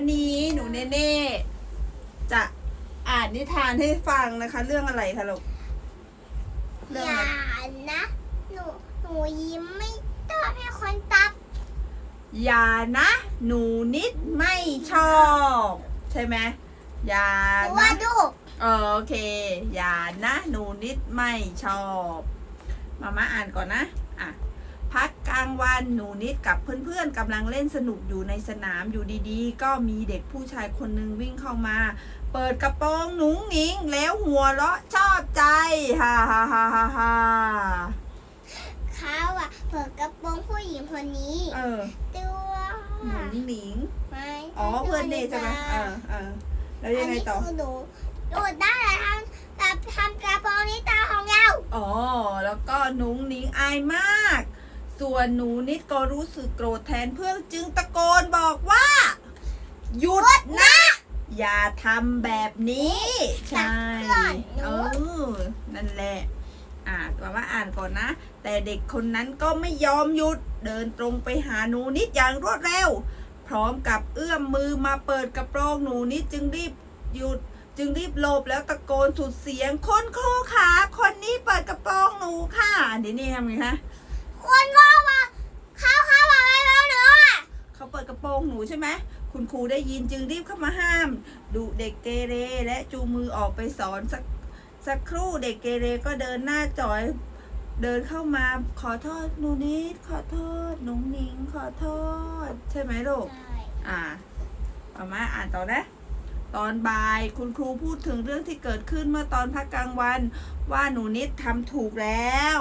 วันนี้หนูเนเน่จะอ่านนิทานให้ฟังนะคะ เรื่องอะไรคะลูกเรื่องออะไรย่านะ หนูหนูยิ้มไม่ต้องให้คนตับ อย่านะ หนูนิดไม่ชอบ ใช่ไหมอย่าหรือว่านะดูเออโอเค อย่านะ หนูนิดไม่ชอบ มามาอ่านก่อนนะ อะพักกลางวันหนูนิดกับเพื่อนๆกำลังเล่นสนุกอยู่ในสนามอยู่ดีๆ ก็มีเด็กผู้ชายคนหนึ่งวิ่งเข้ามา เปิดกระโปรงหนุงหนิงแล้วหัวเราะชอบใจฮ่าฮ่าฮ่าฮ่าฮ่าเขาอะเปิดกระโปรงผู้หญิงคนนี้เออตัวหนุงหนิงไม่อ๋อเพื่อนเดย์ใช่ไหมเออเออแล้วยังไงต่อนนี้คือหนูดูได้แต่ทำแต่ทำกระโปรงนี้ตาของเราอ๋อแล้วก็หนุงหนิงอายมาก ส่วนหนูนิดก็รู้สึกโกรธแทนเพื่อนจึงตะโกนบอกว่า หยุดนะ อย่าทำแบบนี้ ใช่เออนั่นแหละอ่านว่าว่าอ่านก่อนนะ แต่เด็กคนนั้นก็ไม่ยอมหยุดเดินตรงไปหาหนูนิดอย่างรวดเร็ว พร้อมกับเอื้อมมือมาเปิดกระโปรงหนูนิดจึงรีบหยุดจึงรีบหลบแล้วตะโกนสุดเสียงคนครูขาคนนี้เปิดกระโปรงหนูค่ะเดี๋ยวนี้ทำไงคะ คนงงมาเขาเขาบอกอะไรเราเนอะเขาเปิดกระโปรงหนูใช่ไหมคุณครูได้ยินจึงรีบเข้ามาห้ามดุเด็กเกเรและจูงมือออกไปสอนสักสักครู่เด็กเกเรก็เดินหน้าจอยเดินเข้ามาขอโทษหนูนิดขอโทษหนุงหนิงขอโทษ ใช่ไหมลูกใช่อ่าเอามาอ่านต่อนะ ตอนบ่ายคุณครูพูดถึงเรื่องที่เกิดขึ้นเมื่อตอนพักกลางวัน ว่าหนูนิดทำถูกแล้ว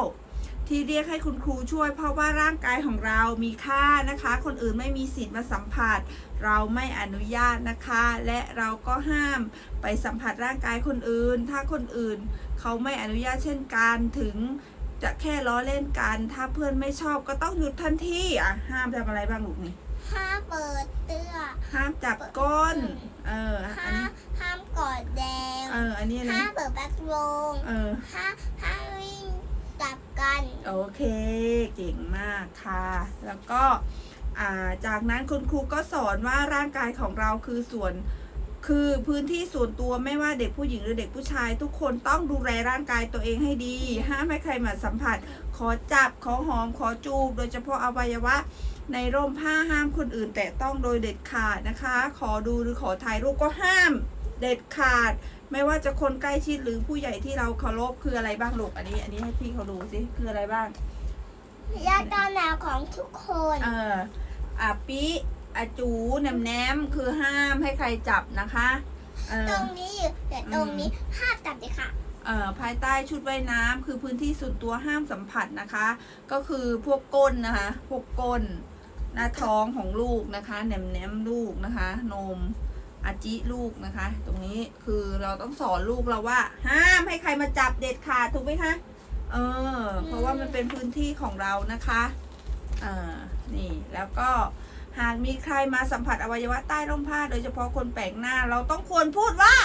ที่เรียกให้คุณครูช่วยเพราะว่าร่างกายของเรามีค่านะคะ คนอื่นไม่มีสิทธิ์มาสัมผัส เราไม่อนุญาตนะคะ และเราก็ห้ามไปสัมผัสร่างกายคนอื่น ถ้าคนอื่นเขาไม่อนุญาตเช่นกันถึงจะแค่ล้อเล่นกัน ถ้าเพื่อนไม่ชอบก็ต้องหยุดทันทีอะห้ามทำอะไรบ้างลูกนี่ห้ามเปิดเตื้อห้ามจับก้นเอออันห้านี้มห้ามกอดแดงเอออันนี้อะไรห้ามเปิดแบ็คโลงเออห้ามห้ามวิ่ง กลับกัน โอเค เก่งมากค่ะ แล้วก็จากนั้นคุณครูก็สอนว่าร่างกายของเราคือส่วนคือพื้นที่ส่วนตัวไม่ว่าเด็กผู้หญิงหรือเด็กผู้ชาย ทุกคนต้องดูแลร่างกายตัวเองให้ดี ห้ามให้ใครมาสัมผัส ขอจับ ขอหอม ขอจูบ โดยเฉพาะอวัยวะ ในร่มผ้าห้ามคนอื่น แตะต้องโดยเด็ดขาดนะคะ ขอดูหรือขอถ่ายรูปก็ห้ามเด็ดขาด ไม่ว่าจะคนใกล้ชิดหรือผู้ใหญ่ที่เราเคารพคืออะไรบ้างลูกอันนี้ อันนี้ให้พี่เขาดูสิคืออะไรบ้างยาตอนหนาวของทุกคนเอออาปิอาจูแหนมแนมคือห้ามให้ใครจับนะคะเอตรองนี้อยู่แต่ตรงนี้ห้ามจับเลยค่ะเอ่อภายใต้ชุดว่ายน้ำคือพื้นที่ส่วนตัวห้ามสัมผัสนะคะ ก็คือพวกก้นนะคะพวกก้น หน้าท้องของลูกนะคะแหนมแนมลูกนะคะ นม อาจิลูกนะคะ ตรงนี้คือเราต้องสอนลูกเราว่า ห้ามให้ใครมาจับเด็ดขาดถูกไหมคะเออ เพราะว่ามันเป็นพื้นที่ของเรานะคะอ่านี่แล้วก็หากมีใครมาสัมผัสอวัยวะใต้ร่มผ้า โดยเฉพาะคนแปลกหน้า เราต้องควรพูดว่า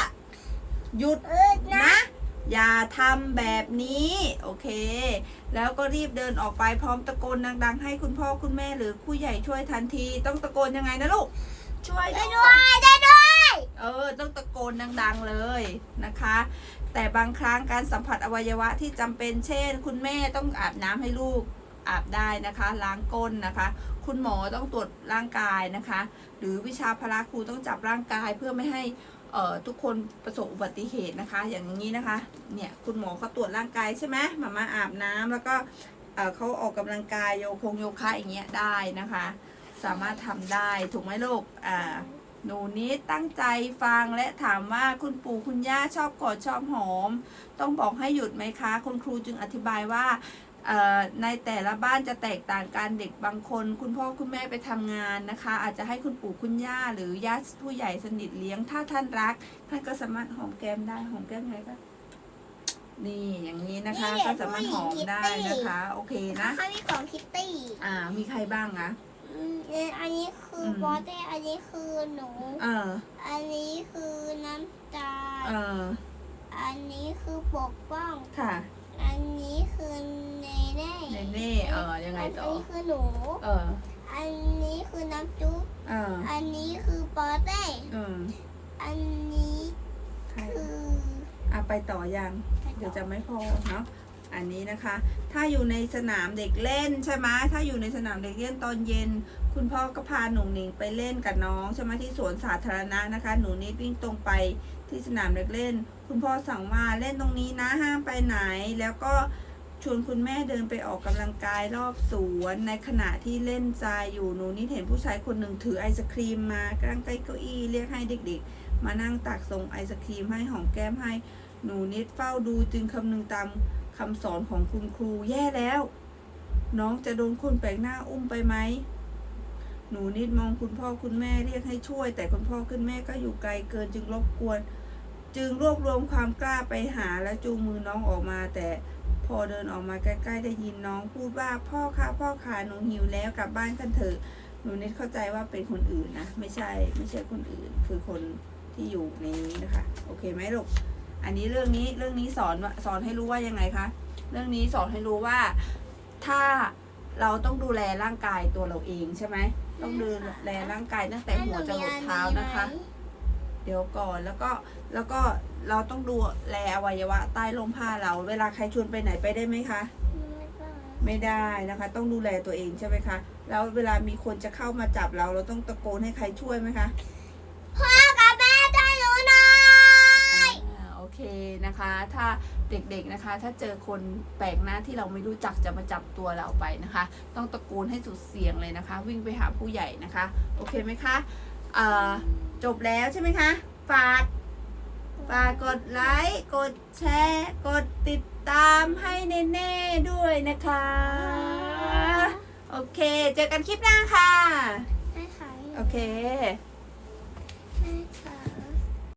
หยุดนะนะอย่าทำแบบนี้ โอเค แล้วก็รีบเดินออกไปพร้อมตะโกนดัง ๆ ให้คุณพ่อคุณแม่หรือผู้ใหญ่ช่วยทันที ต้องตะโกนยังไงนะลูก ช่วยได้ด้ด้ววยยได้ด้วย เออ ต้องตะโกนดัง ๆเลยนะคะ แต่บางครั้งการสัมผัสอวัยวะที่จำเป็นเช่น คุณแม่ต้องอาบน้ำให้ลูกอาบได้นะคะ ล้างก้นนะคะ คุณหมอต้องตรวจร่างกายนะคะ หรือวิชาพละครูต้องจับร่างกายเพื่อไม่ให้เอ่อทุกคนประสบอุบัติเหตุนะคะ อย่างนี้นะคะ เนี่ยคุณหมอเขาตรวจร่างกายใช่ไหมมามาอาบน้ำแล้วก็เอ่อเขาออกกำลังกายโยคงโยคะอย่างเงี้ยได้นะคะ สามารถทำได้ถูกไหมลูกอ่าหนูนิดตั้งใจฟังและถามว่าคุณปู่คุณย่าชอบกอดชอบหอม ต้องบอกให้หยุดไหมคะ คุณครูจึงอธิบายว่าเอ่อในแต่ละบ้านจะแตกต่างกันเด็กบางคน คุณพ่อคุณแม่ไปทำงานนะคะ อาจจะให้คุณปู่คุณย่าหรือญาติผู้ใหญ่สนิทเลี้ยงถ้าท่านรักท่านก็สามารถหอมแก้มได้หอมแก้มไงก็นี่อย่างนี้นะคะนี่ก็สามารถหอมได้นะคะ โอเคนะเขามีของคิตตี้อ่ามีใครบ้างอะ อืมเอ่ออันนี้คืออมบอสเต้อันนี้คือหนู เออ อันนี้คือน้ำตาลเออ อันนี้คือปกป้อง ค่ะ อันนี้คือเนเน่เนเน่เออ ยังไงต่อนนี้คือหนู เออ อันนี้คือน้ำจุ๊บเอเอออันนี้คือปอเต้เอออันนี้ใครคืออะไปต่อยัง เดี๋ยวจะไม่พอเนาะ อันนี้นะคะ ถ้าอยู่ในสนามเด็กเล่นใช่ไหมถ้าอยู่ในสนามเด็กเล่นตอนเย็น คุณพ่อก็พาหนูหนิงไปเล่นกับน้องใช่ไหมที่สวนสาธารณะนะคะ หนูนิดวิ่งตรงไปที่สนามเด็กเล่น คุณพ่อสั่งว่าเล่นตรงนี้นะห้ามไปไหน แล้วก็ชวนคุณแม่เดินไปออกกำลังกายรอบสวนในขณะที่เล่นทรายอยู่หนูนิดเห็นผู้ชายคนหนึ่งถือไอศครีมมากางใกล้เก้าอี้เรียกให้เด็กๆ มานั่งตักส่งไอศครีมให้หอมแก้มให้หนูนิดเฝ้าดูจึงคำนึงตาม คำสอนของคุณครูแย่แล้ว น้องจะโดนคนแปลกหน้าอุ้มไปไหมหนูนิดมองคุณพ่อคุณแม่เรียกให้ช่วย แต่คุณพ่อคุณแม่ก็อยู่ไกลเกินจึงรบกวน จึงรวบรวมความกล้าไปหาและจูงมือน้องออกมา แต่พอเดินออกมาใกล้ๆได้ยินน้องพูดว่าพ่อคะพ่อคะหนูหิวแล้วกลับบ้านกันเถอะหนูนิดเข้าใจว่าเป็นคนอื่นนะ ไม่ใช่ไม่ใช่คนอื่น คือคนที่อยู่ในนี้นะคะ โอเคไหมลูก อันนี้เรื่องนี้เรื่องนี้สอนว่าสอนให้รู้ว่ายังไงคะ เรื่องนี้สอนให้รู้ว่าถ้าเราต้องดูแลร่างกายตัวเราเองใช่ไหมต้องดูแลร่างกายตั้งแต่หัวจรดเท้านะคะ เดี๋ยวก่อนแล้วก็แล้วก็เราต้องดูแลอวัยวะใต้ร่มผ้าเรา เวลาใครชวนไปไหนไปได้ไหมคะ ไม่ได้นะคะ ต้องดูแลตัวเองใช่ไหมคะ แล้วเวลามีคนจะเข้ามาจับเรา เราต้องตะโกนให้ใครช่วยไหมคะ นะคะ ถ้าเด็กๆนะคะ ถ้าเจอคนแปลกหน้าที่เราไม่รู้จักจะมาจับตัวเราไปนะคะ ต้องตะโกนให้สุดเสียงเลยนะคะ วิ่งไปหาผู้ใหญ่นะคะ โอเคไหมคะอ่าจบแล้วใช่ไหมคะ ฝากฝากกดไลค์ กดแชร์ กดติดตามให้เน่ๆด้วยนะคะ โอเค เจอกันคลิปหน้าค่ะ ไม่ขายโอเค